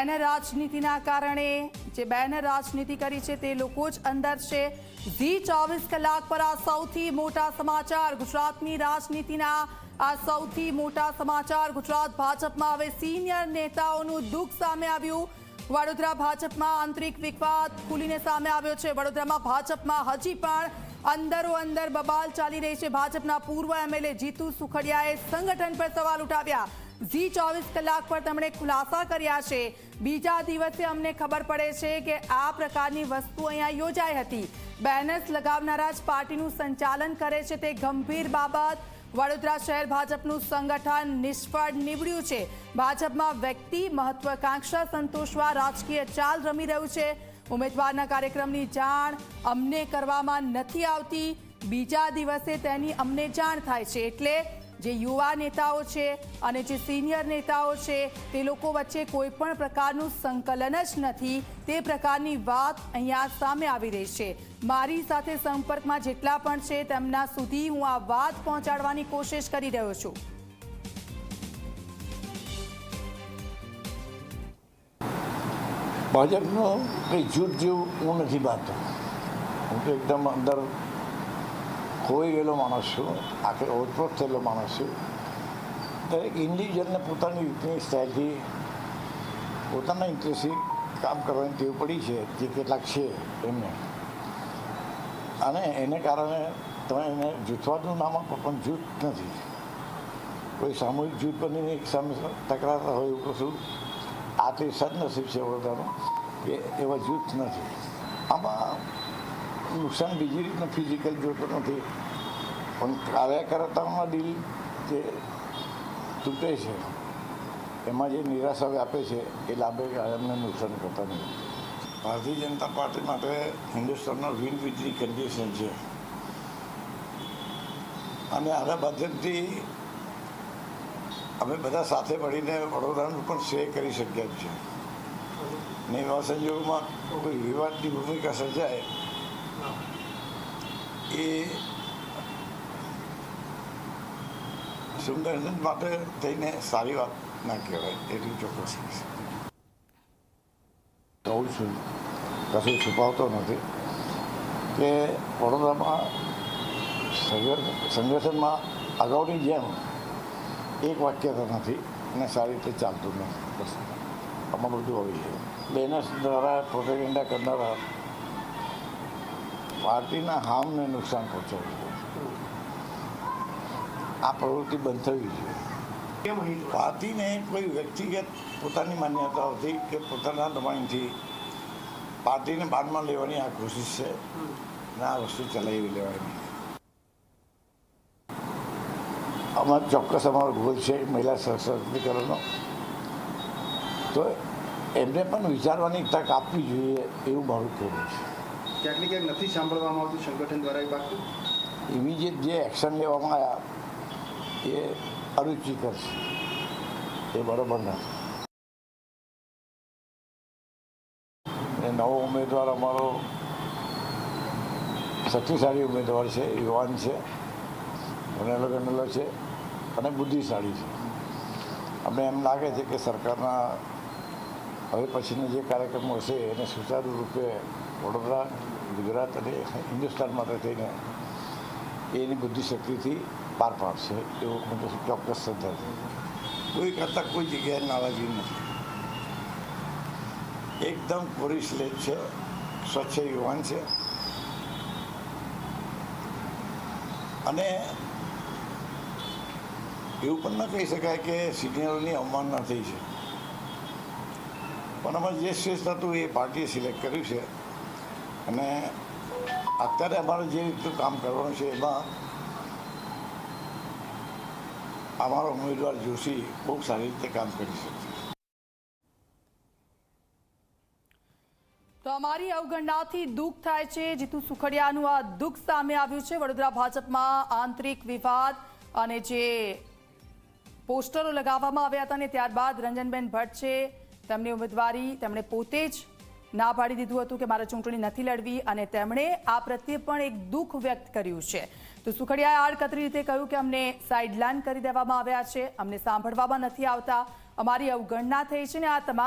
Banner રાજનીતિના કારણે જે banner રાજનીતિ કરી છે તે લોકો જ અંદર છે. ઝી ચોવીસ કલાક પર આ સૌથી મોટા સમાચાર ગુજરાતની રાજનીતિના આ સૌથી મોટા સમાચાર ગુજરાત ભાજપમાં હવે સિનિયર નેતાઓનું દુઃખ સામે આવ્યું. વડોદરા ભાજપમાં આંતરિક વિવાદ ખુલીને સામે આવ્યો છે. વડોદરામાં ભાજપમાં હજી પણ અંદરો અંદર બબાલ ચાલી રહી છે. ભાજપના પૂર્વ એમએલએ જીતુ સુખડિયાએ સંગઠન પર સવાલ ઉઠાવ્યા. ઝી ચોવીસ કલાક પર તેમણે ખુલાસા કર્યા છે. બીજા દિવસે અમને ખબર પડે છે કે આ પ્રકારની વસ્તુ અહીંયા યોજાઈ હતી. બેનર્સ લગાવનારા જ પાર્ટીનું સંચાલન કરે છે તે ગંભીર બાબત. વડોદરા શહેર ભાજપનું સંગઠન નિષ્ફળ નીવડ્યું છે. ભાજપમાં વ્યક્તિ મહત્વાકાંક્ષા સંતોષવા રાજકીય ચાલ રમી રહ્યું છે. ઉમેદવારના કાર્યક્રમની જાણ અમને કરવામાં નથી આવતી. બીજા દિવસે તેની અમને જાણ થાય છે. એટલે જે યુવા નેતાઓ છે અને જે સિનિયર નેતાઓ છે, તે લોકો વચ્ચે કોઈ પણ પ્રકારનું સંકલન જ નથી. તે પ્રકારની વાત અહીંયા સામે આવી રહી છે. મારી સાથે સંપર્કમાં જેટલા પણ છે, તેમના સુધી હું આ વાત પહોંચાડવાની કોશિશ કરી રહ્યો છું. ભાજપનો કંઈ જૂથ જેવું હું નથી માનતો હું તો એકદમ અંદર ખોઈ ગયેલો માણસ છું આખરે ઓતપ્રોત થયેલો માણસ છું. દરેક ઇન્ડિવિજ્યુઅલને પોતાની રીતની સ્ટાઇલથી, પોતાના ઇન્ટરેસ્ટથી કામ કરવાની ટેવ પડી છે, જે કેટલાક છે એમને. અને એને કારણે તમે એને જૂથવાદનું નામ આપો, પણ જૂથ નથી. કોઈ સામૂહિક જૂથ બનીને એક સામે ટકરાતા હોય એવું કશું, આ તે સદનસીબ છે વડોદરાનું, કે એવા જૂથ નથી. આમાં નુકસાન બીજી રીતનું ફિઝિકલ જોતો નથી. પણ કાર્યકર્તામાં દિલ જે તૂટે છે, એમાં જે નિરાશા વ્યાપે છે, એ લાંબે એમને નુકસાન કરતા નથી. ભારતીય જનતા પાર્ટી માટે હિન્દુસ્તાનનો વિન વિનની કન્ડિશન છે. અને આના માધ્યમથી અમે બધા સાથે મળીને વડોદરાનું પણ શ્રેય કરી શક્યા જ છે. ને એવા સંજોગોમાં કોઈ વિવાદની ભૂમિકા સર્જાય એ સુંદર માટે થઈને સારી વાત ના કહેવાય એટલું ચોક્કસ કહું છું. કશું છુપાવતો નથી કે વડોદરામાં સંગઠ- સંગઠનમાં અગાઉની જેમ એક વાક્યતા નથી અને સારી રીતે ચાલતું નથી. બસ આમાં બધું આવી ગયું. બેનર્સ દ્વારા પ્રોપેગેન્ડા કરનારા પાર્ટીના હામને નુકસાન પહોંચાડ્યું આ પ્રવૃત્તિ બંધ થવી જોઈએ પાર્ટીને કોઈ વ્યક્તિગત પોતાની માન્યતાઓથી કે પોતાના દબાણથી પાર્ટીને બાદમાં લેવાની આ કોશિશ છે? અને આ વસ્તુ ચલાવી લેવાની. અમારો ચોક્કસ અમારો ગોલ છે મહિલા સશક્તિકરણનો. તો એમને પણ વિચારવાની તક આપવી જોઈએ એવું મારું કહેવું છે. ક્યાંક ને ક્યાંક નથી સાંભળવામાં આવતું સંગઠન દ્વારા એ બાકી એવી જે જે એક્શન લેવામાં આવ્યા, એ અરુચિકર છે એ બરાબર નથી નવો ઉમેદવાર અમારો શક્તિશાળી ઉમેદવાર છે, યુવાન છે ભણેલો ગણેલો છે અને બુદ્ધિશાળી છે. અમને એમ લાગે છે કે સરકારના હવે પછીના જે કાર્યક્રમો હશે એને સુચારુ રૂપે વડોદરા, ગુજરાત અને હિન્દુસ્તાન માટે થઈને એની બુદ્ધિશક્તિથી પાર પાડશે એવો મને ચોક્કસ શ્રદ્ધા છે. કોઈ કરતાં કોઈ જગ્યાએ નારાજગી નથી. એકદમ કોરી સ્લેજ છે, સ્વચ્છ યુવાન છે. અને એવું પણ ન કહી શકાય કે સિનિયરોની અવમાનના થઈ છે. પણ અમારે જે શ્રેષ્ઠ હતું એ પાર્ટીએ સિલેક્ટ કર્યું છે. અને અત્યારે અમારે જે રીતનું કામ કરવાનું છે એમાં અમારો ઉમેદવાર જોશી બહુ સારી રીતે કામ કરી શકશે તો અમારી અવગણનાથી દુઃખ થાય છે. જીતુ સુખડિયાનું આ દુઃખ સામે આવ્યું છે. વડોદરા ભાજપમાં આંતરિક વિવાદ અને જે પોસ્ટરો લગાવવામાં આવ્યા હતા ને ત્યારબાદ રંજનબેન ભટ્ટ છે. તેમની ઉમેદવારી તેમણે પોતે જ ના પાડી દીધું હતું કે મારે ચૂંટણી નથી લડવી અને તેમણે આ પ્રત્યે પણ એક દુઃખ વ્યક્ત કર્યું છે. તો સુખડિયાએ આડકતરી રીતે કહ્યું કે અમને સાઇડલાઇન કરી દેવામાં આવ્યા છે. અમને સાંભળવામાં નથી આવતા. અમારી અવગણના થઈ છે ને આ તમામ